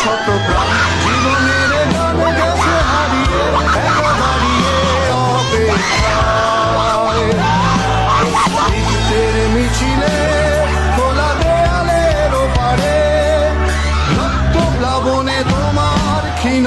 শত প্রাণ জীবনের গান গেছে হারিয়ে একা হারিয়ে অপেক্ষায় মিছিলে খোলা দেয়ালের ওপারে রক্ত প্লাবনে তোমার ক্ষীণ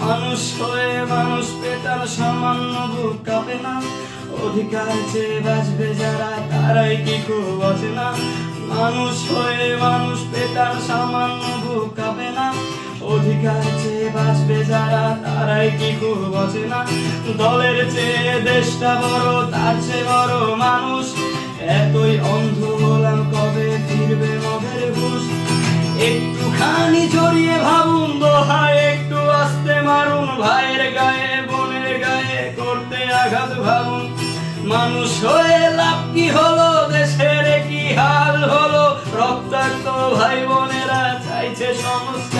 মানুষ হয়ে মানুষ পেটার সামান্য বুক কাঁপে না অধিকার চেয়ে বাঁচবে যারা তারাই কি খুব আছে না মানুষ হয়ে মানুষ পেটার সামান্য বুক কাঁপে না অধিকার চেয়ে বাঁচবে যারা তারাই কি খুব আছে না দলের চেয়ে দেশটা বড়, তার চেয়ে বড় মানুষ। এতই অন্ধ হলাম কবে ফিরবে মদের ঘুষ? একটুখানি জড়িয়ে ভাবুন দোহায়, একটু আস্তে মারুন। ভাইয়ের গায়ে, বোনের গায়ে করতে আঘাত ভাবুন। মানুষ হয়ে লাভ কি হলো? দেশের কি হাল হলো? রক্তাক্ত ভাই বোনেরা চাইছে সংস্কার।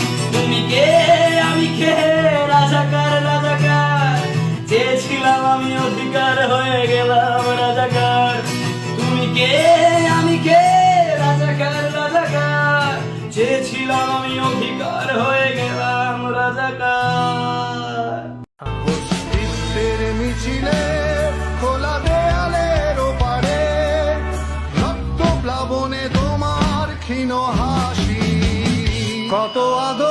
রাজাকার হয়ে গেলাম রাজাকার। তুমি কে? আমি কে? রাজাকার রাজাকার। চেয়েছিলাম আমি অধিকার হয়ে গেলাম রাজাকার। মিছিলে, খোলা দেয়ালের ওপারে, রক্ত প্লাবনে তোমার ক্ষীণ হাসি। কত আদর